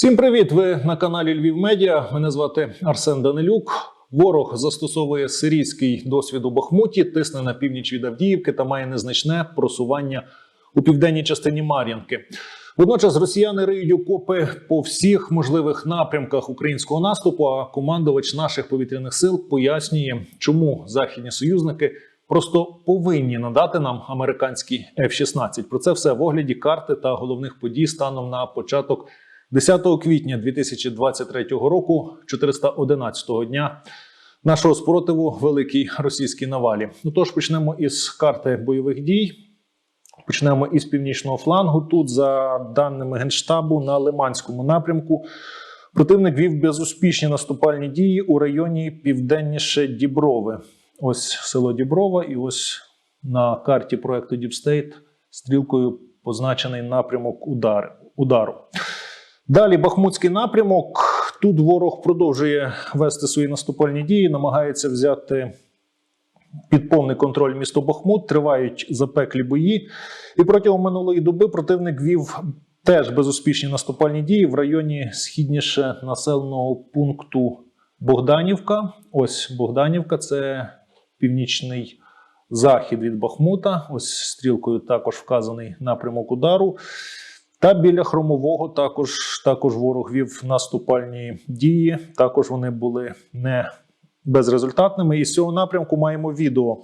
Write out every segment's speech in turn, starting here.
Всім привіт! Ви на каналі Львів Медіа. Мене звати Арсен Данилюк. Ворог застосовує сирійський досвід у Бахмуті, тисне на північ від Авдіївки та має незначне просування у південній частині Мар'янки. Водночас росіяни риють окопи по всіх можливих напрямках українського наступу. А командувач наших повітряних сил пояснює, чому західні союзники просто повинні надати нам американські F-16. Про це все в огляді карти та головних подій станом на початок 10 квітня 2023 року, 411-го дня нашого спротиву великій російській навалі. Ну тож почнемо із карти бойових дій. Почнемо із північного флангу. Тут, за даними генштабу, на Лиманському напрямку противник вів безуспішні наступальні дії у районі південніше Діброви. Ось село Діброва, і ось на карті проекту State стрілкою позначений напрямок удар, удару. Далі Бахмутський напрямок. Тут ворог продовжує вести свої наступальні дії, намагається взяти під повний контроль місто Бахмут. Тривають запеклі бої. І протягом минулої доби противник вів теж безуспішні наступальні дії в районі східніше населеного пункту Богданівка. Ось Богданівка це північний захід від Бахмута. Ось стрілкою також вказаний напрямок удару. Та біля хромового також, також ворог вів наступальні дії. Також вони були не безрезультатними. І з цього напрямку маємо відео.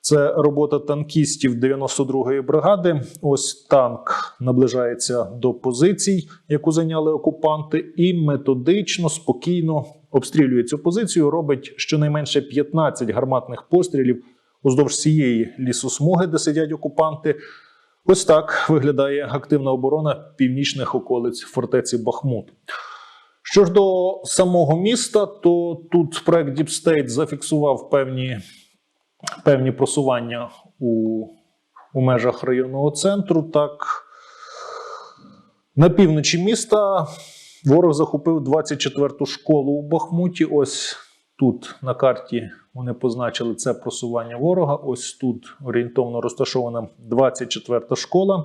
Це робота танкістів 92-ї бригади. Ось танк наближається до позицій, яку зайняли окупанти, і методично, спокійно обстрілює цю позицію. Робить щонайменше 15 гарматних пострілів уздовж цієї лісосмуги, де сидять окупанти. Ось так виглядає активна оборона північних околиць фортеці Бахмут. Що ж до самого міста, то тут проект State зафіксував певні, певні просування у, у межах районного центру. Так, на півночі міста ворог захопив 24-ту школу у Бахмуті. Ось тут на карті вони позначили це просування ворога. Ось тут орієнтовно розташована 24-та школа.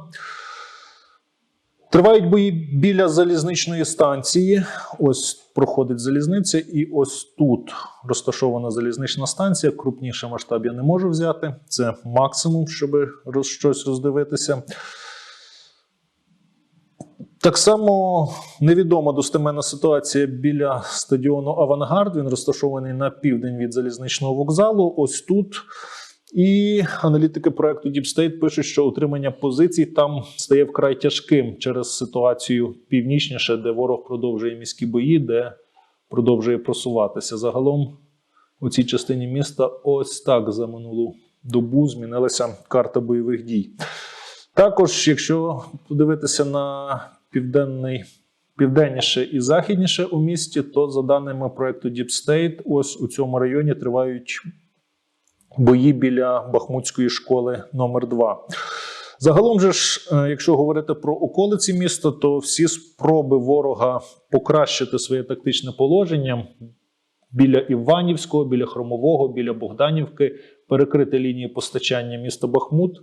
Тривають бої біля залізничної станції. Ось проходить залізниця, і ось тут розташована залізнична станція. Крупніше масштаб я не можу взяти. Це максимум, щоб щось роздивитися. Так само невідома достеменна ситуація біля стадіону Авангард. Він розташований на південь від залізничного вокзалу. Ось тут. І аналітики проекту Deep State пишуть, що утримання позицій там стає вкрай тяжким через ситуацію північніше, де ворог продовжує міські бої, де продовжує просуватися. Загалом у цій частині міста ось так за минулу добу змінилася карта бойових дій. Також, якщо подивитися на південний, південніше і західніше у місті, то за даними проекту Deep State, ось у цьому районі тривають бої біля Бахмутської школи номер 2 Загалом же ж, е, якщо говорити про околиці міста, то всі спроби ворога покращити своє тактичне положення біля Іванівського, біля Хромового, біля Богданівки, перекрити лінії постачання міста Бахмут.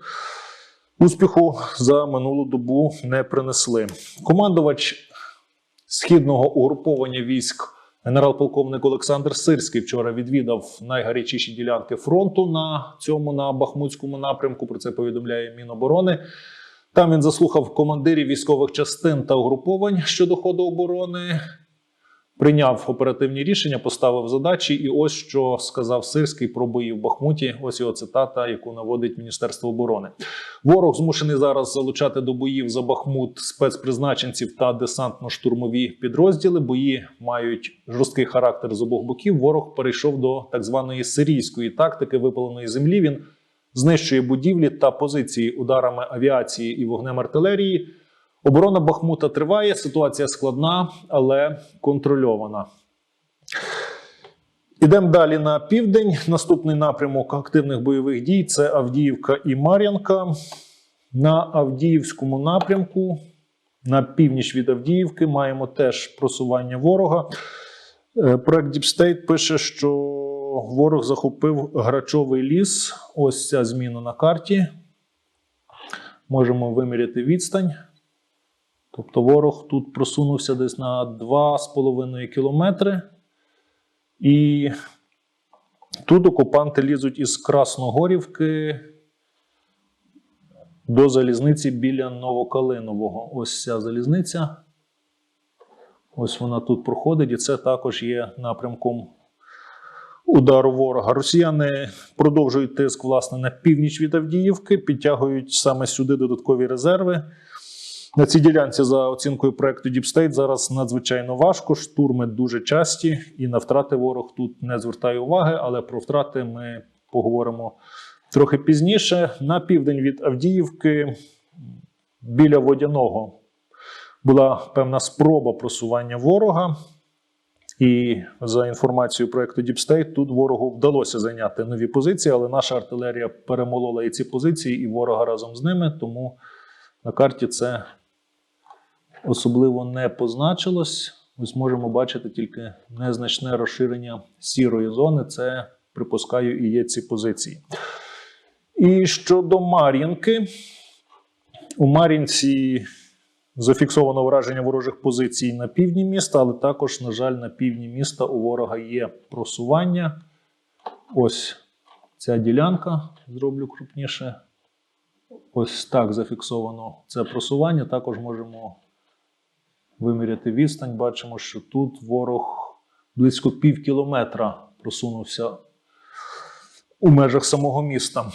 Успіху за минулу добу не принесли. Командувач східного угруповання військ генерал-полковник Олександр Сирський вчора відвідав найгарячіші ділянки фронту на цьому на Бахмутському напрямку. Про це повідомляє Міноборони. Там він заслухав командирів військових частин та угруповань щодо ходу оборони. Прийняв оперативні рішення, поставив задачі, і ось що сказав Сирський про бої в Бахмуті. Ось його цитата, яку наводить Міністерство оборони. Ворог змушений зараз залучати до боїв за Бахмут спецпризначенців та десантно-штурмові підрозділи. Бої мають жорсткий характер з обох боків. Ворог перейшов до так званої сирійської тактики випаленої землі. Він знищує будівлі та позиції ударами авіації і вогнем артилерії. Оборона Бахмута триває. Ситуація складна, але контрольована. Ідемо далі на південь. Наступний напрямок активних бойових дій це Авдіївка і Мар'янка. На Авдіївському напрямку, на північ від Авдіївки, маємо теж просування ворога. Е, Проект State пише, що ворог захопив Грачовий ліс. Ось ця зміна на карті. Можемо виміряти відстань. Тобто ворог тут просунувся десь на 2,5 кілометри. І тут окупанти лізуть із Красногорівки до залізниці біля Новокалинового. Ось ця залізниця. Ось вона тут проходить, і це також є напрямком удару ворога. Росіяни продовжують тиск власне на північ від Авдіївки, підтягують саме сюди додаткові резерви. На цій ділянці, за оцінкою проекту Deep State, зараз надзвичайно важко. Штурми дуже часті, і на втрати ворог тут не звертає уваги, але про втрати ми поговоримо трохи пізніше. На південь від Авдіївки біля водяного була певна спроба просування ворога. І за інформацією проекту State, тут ворогу вдалося зайняти нові позиції, але наша артилерія перемолола і ці позиції, і ворога разом з ними. Тому на карті це особливо не позначилось. Ось можемо бачити тільки незначне розширення сірої зони. Це, припускаю, і є ці позиції. І щодо Мар'їнки, у Мар'їнці зафіксовано враження ворожих позицій на півдні міста, але також, на жаль, на півдні міста у ворога є просування. Ось ця ділянка, зроблю крупніше. Ось так зафіксовано це просування. Також можемо виміряти відстань. Бачимо, що тут ворог близько пів кілометра просунувся у межах самого міста.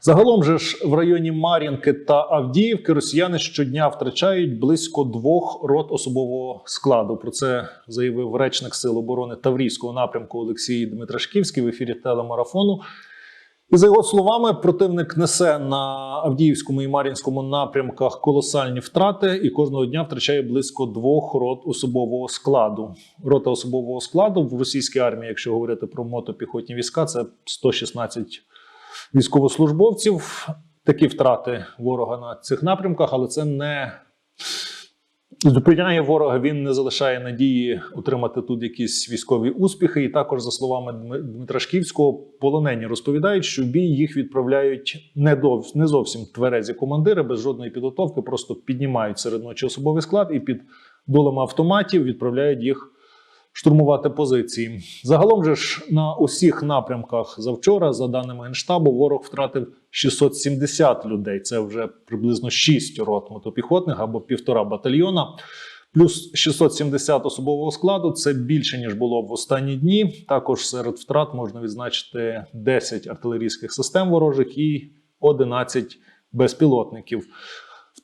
Загалом же ж в районі Мар'їнки та Авдіївки росіяни щодня втрачають близько двох рот особового складу. Про це заявив речник Сил оборони Таврійського напрямку Олексій Дмитрашківський в ефірі телемарафону. І за його словами, противник несе на Авдіївському і Мар'їнському напрямках колосальні втрати, і кожного дня втрачає близько двох рот особового складу. Рота особового складу в російській армії, якщо говорити про мотопіхотні війська, це 116 військовослужбовців. Такі втрати ворога на цих напрямках, але це не зупиняє ворога. Він не залишає надії отримати тут якісь військові успіхи. І також, за словами Дми- Дмитра Шківського, полонені розповідають, що в бій їх відправляють не, дов- не зовсім тверезі командири без жодної підготовки, просто піднімають серед ночі особовий склад і під дулами автоматів відправляють їх штурмувати позиції. Загалом же ж на усіх напрямках завчора, за даними генштабу, ворог втратив 670 людей. Це вже приблизно 6 рот мотопіхотних або півтора батальйона. Плюс 670 особового складу це більше ніж було в останні дні. Також серед втрат можна відзначити 10 артилерійських систем ворожих і 11 безпілотників.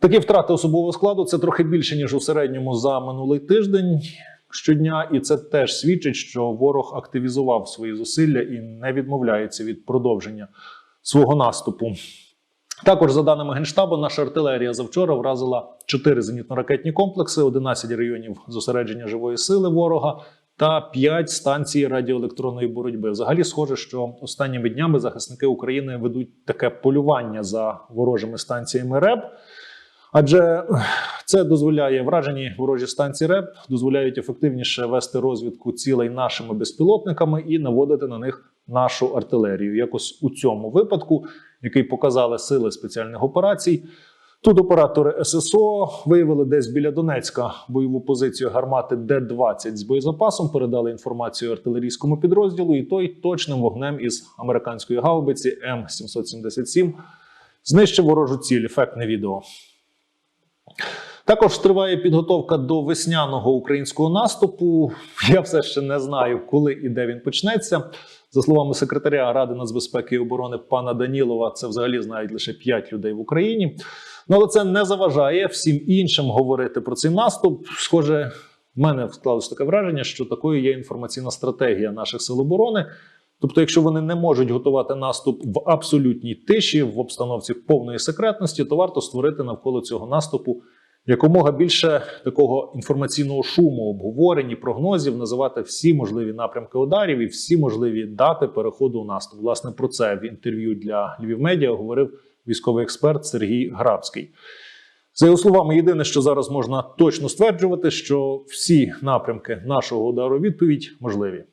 Такі втрати особового складу це трохи більше ніж у середньому за минулий тиждень щодня, і це теж свідчить, що ворог активізував свої зусилля і не відмовляється від продовження свого наступу. Також, за даними Генштабу, наша артилерія завчора вразила 4 зенітно-ракетні комплекси, 11 районів зосередження живої сили ворога та 5 станцій радіоелектронної боротьби. Взагалі, схоже, що останніми днями захисники України ведуть таке полювання за ворожими станціями РЕБ. Адже це дозволяє вражені ворожі станції РЕП, дозволяють ефективніше вести розвідку цілей нашими безпілотниками і наводити на них нашу артилерію. Якось у цьому випадку, який показали сили спеціальних операцій. Тут оператори ССО виявили десь біля Донецька бойову позицію гармати Д-20 з боєзапасом. Передали інформацію артилерійському підрозділу, і той точним вогнем із американської гаубиці М777 знищив ворожу ціль. Ефектне відео. Також триває підготовка до весняного українського наступу. Я все ще не знаю, коли і де він почнеться. За словами секретаря Ради нацбезпеки і оборони пана Данілова, це взагалі знають лише 5 людей в Україні. Ну але це не заважає всім іншим говорити про цей наступ. Схоже, в мене склалось таке враження, що такою є інформаційна стратегія наших сил оборони. Тобто, якщо вони не можуть готувати наступ в абсолютній тиші, в обстановці повної секретності, то варто створити навколо цього наступу якомога більше такого інформаційного шуму, обговорень і прогнозів, називати всі можливі напрямки ударів і всі можливі дати переходу у наступ. Власне, про це в інтерв'ю для Львів Медіа говорив військовий експерт Сергій Грабський. За його словами, єдине, що зараз можна точно стверджувати, що всі напрямки нашого удару відповідь можливі.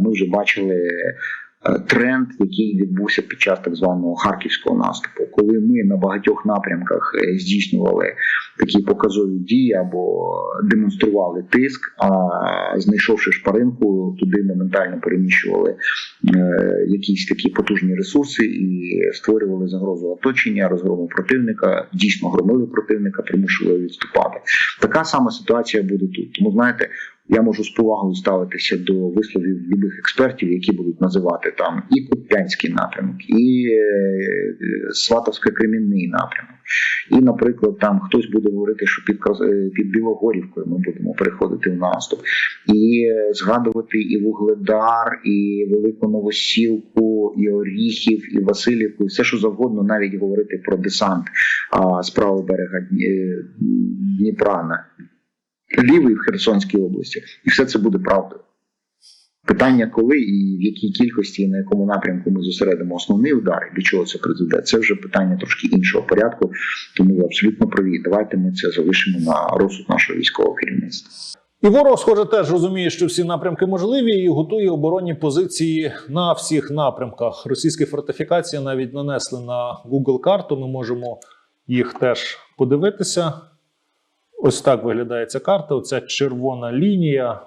Ми вже бачили е, тренд, який відбувся під час так званого харківського наступу, коли ми на багатьох напрямках е, здійснювали такі показові дії або демонстрували тиск, а знайшовши шпаринку, туди моментально переміщували е, якісь такі потужні ресурси і створювали загрозу оточення, розгрому противника, дійсно громили противника, примушували відступати. Така сама ситуація буде тут. Тому знаєте, я можу з повагою ставитися до висловів любих експертів, які будуть називати там і Куп'янський напрямок, і е, Сватовсько-Кремінний напрямок. І, наприклад, там хтось буде говорити, що під е, під Білогорівкою ми будемо переходити в наступ, і е, згадувати і Вугледар, і Велику Новосілку, і Оріхів, і Васильівку, і все що завгодно, навіть говорити про десант а, з правого берега Дні- Дніпра на лівий в Херсонській області, і все це буде правдою. Питання, коли і в якій кількості, і на якому напрямку ми зосередимо основний удар, і до чого це призведе, це вже питання трошки іншого порядку. Тому ви абсолютно праві. Давайте ми це залишимо на розсуд нашого військового керівництва. І ворог, схоже, теж розуміє, що всі напрямки можливі, і готує оборонні позиції на всіх напрямках. Російські фортифікації навіть нанесли на Google карту. Ми можемо їх теж подивитися. Ось так виглядає ця карта. Оця червона лінія,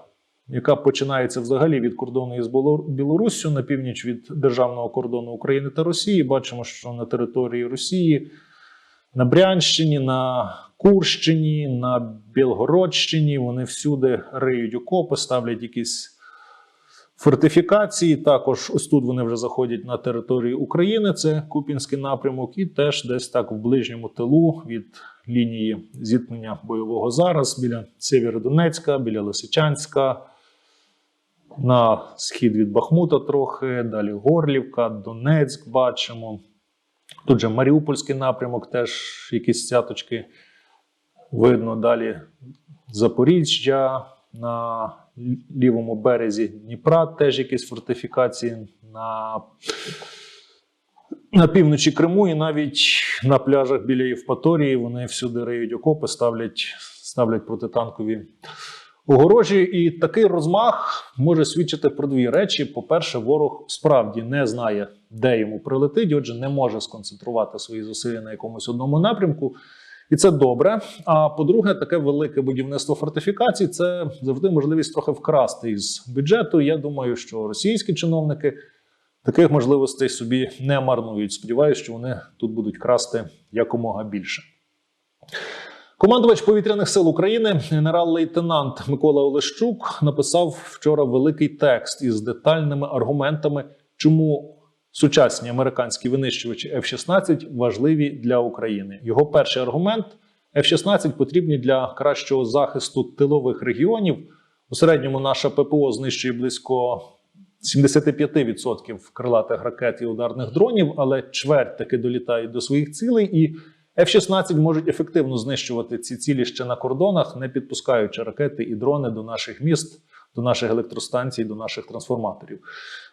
яка починається взагалі від кордону із Білоруссю на північ від державного кордону України та Росії. Бачимо, що на території Росії на Брянщині, на Курщині, на Білгородщині. Вони всюди риють окопи, ставлять якісь фортифікації. Також ось тут вони вже заходять на територію України. Це Купінський напрямок, і теж десь так в ближньому тилу від лінії зіткнення бойового зараз біля Сєвєродонецька, біля Лисичанська. На схід від Бахмута трохи, далі Горлівка, Донецьк бачимо. Тут же Маріупольський напрямок, теж якісь цяточки видно. Далі Запоріжжя на лівому березі Дніпра, теж якісь фортифікації на, на півночі Криму і навіть на пляжах біля Євпаторії вони всюди риють окопи, ставлять, ставлять протитанкові огорожі. І такий розмах може свідчити про дві речі: по-перше, ворог справді не знає, де йому прилетить, отже, не може сконцентрувати свої зусилля на якомусь одному напрямку. І це добре. А по-друге, таке велике будівництво фортифікацій це завжди можливість трохи вкрасти із бюджету. Я думаю, що російські чиновники таких можливостей собі не марнують. Сподіваюся, що вони тут будуть красти якомога більше. Командувач повітряних сил України, генерал-лейтенант Микола Олещук, написав вчора великий текст із детальними аргументами, чому сучасні американські винищувачі F-16 важливі для України. Його перший аргумент: F-16 потрібні для кращого захисту тилових регіонів. У середньому наша ППО знищує близько 75% крилатих ракет і ударних дронів, але чверть таки долітають до своїх цілей, і F-16 можуть ефективно знищувати ці цілі ще на кордонах, не підпускаючи ракети і дрони до наших міст, до наших електростанцій, до наших трансформаторів.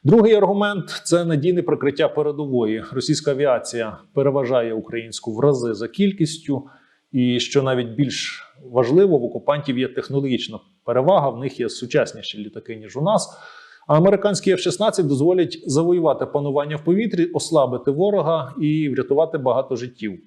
Другий аргумент це надійне прикриття передової. Російська авіація переважає українську в рази за кількістю, і що навіть більш важливо, в окупантів є технологічна перевага, в них є сучасніші літаки ніж у нас. А американські F-16 дозволять завоювати панування в повітрі, ослабити ворога і врятувати багато життів.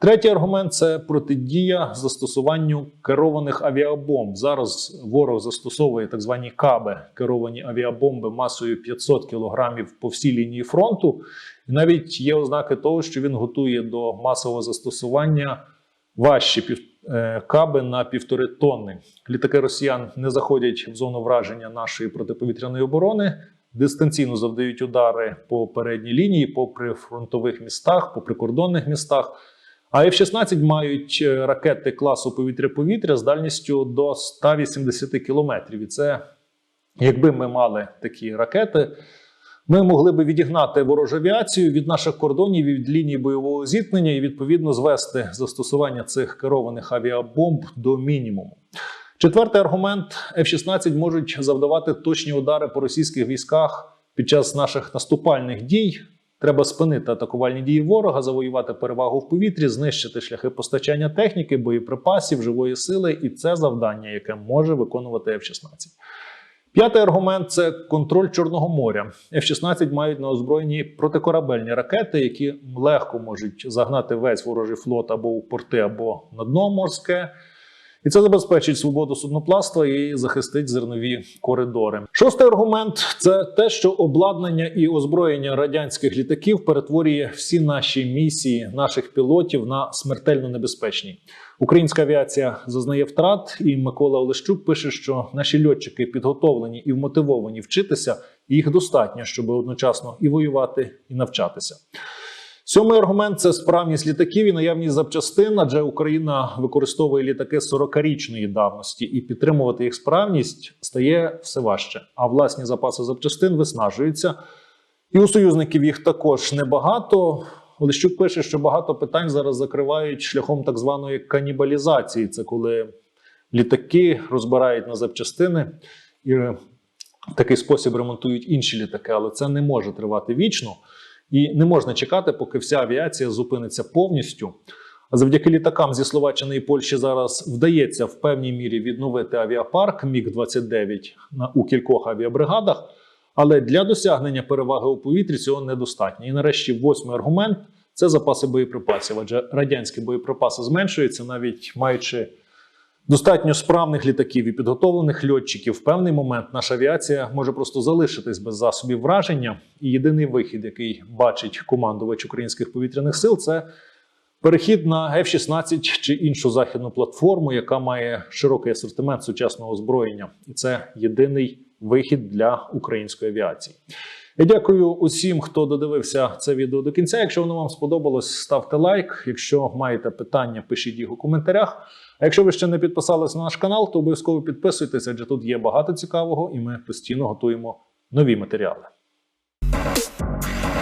Третій аргумент це протидія застосуванню керованих авіабомб. Зараз ворог застосовує так звані каби, керовані авіабомби масою 500 кілограмів по всій лінії фронту. І навіть є ознаки того, що він готує до масового застосування важчі каби на півтори тонни. Літаки росіян не заходять в зону враження нашої протиповітряної оборони. Дистанційно завдають удари по передній лінії, по прифронтових містах, по прикордонних містах. А F-16 мають е, ракети класу повітря-повітря з дальністю до 180 кілометрів. І це, якби ми мали такі ракети, ми могли би відігнати ворожу авіацію від наших кордонів і від лінії бойового зіткнення і відповідно звести застосування цих керованих авіабомб до мінімуму. Четвертий аргумент: F-16 можуть завдавати точні удари по російських військах під час наших наступальних дій. Треба спинити атакувальні дії ворога, завоювати перевагу в повітрі, знищити шляхи постачання техніки, боєприпасів, живої сили, і це завдання, яке може виконувати F-16. П'ятий аргумент це контроль Чорного моря. F-16 мають на озброєнні протикорабельні ракети, які легко можуть загнати весь ворожий флот або у порти, або на дно морське. І це забезпечить свободу судноплавства і захистить зернові коридори. Шостий аргумент це те, що обладнання і озброєння радянських літаків перетворює всі наші місії наших пілотів на смертельно небезпечні. Українська авіація зазнає втрат, і Микола Олещук пише, що наші льотчики підготовлені і вмотивовані вчитися, і їх достатньо, щоб одночасно і воювати, і навчатися. Сьомий аргумент це справність літаків і наявність запчастин, адже Україна використовує літаки 40-річної давності, і підтримувати їх справність стає все важче. А власні запаси запчастин виснажуються. І у союзників їх також небагато. Олещук пише, що багато питань зараз закривають шляхом так званої канібалізації. Це коли літаки розбирають на запчастини і в такий спосіб ремонтують інші літаки, але це не може тривати вічно. І не можна чекати, поки вся авіація зупиниться повністю. А завдяки літакам зі Словаччини і Польщі зараз вдається в певній мірі відновити авіапарк Міг-29 у кількох авіабригадах. Але для досягнення переваги у повітрі цього недостатньо. І нарешті восьмий аргумент це запаси боєприпасів. Адже радянські боєприпаси зменшуються, навіть маючи достатньо справних літаків і підготовлених льотчиків. В певний момент наша авіація може просто залишитись без засобів враження. І єдиний вихід, який бачить командувач українських повітряних сил, це перехід на F-16 чи іншу західну платформу, яка має широкий асортимент сучасного озброєння, і це єдиний вихід для української авіації. Я дякую усім, хто додивився це відео до кінця. Якщо воно вам сподобалось, ставте лайк. Якщо маєте питання, пишіть їх у коментарях. А якщо ви ще не підписалися на наш канал, то обов'язково підписуйтесь, адже тут є багато цікавого, і ми постійно готуємо нові матеріали.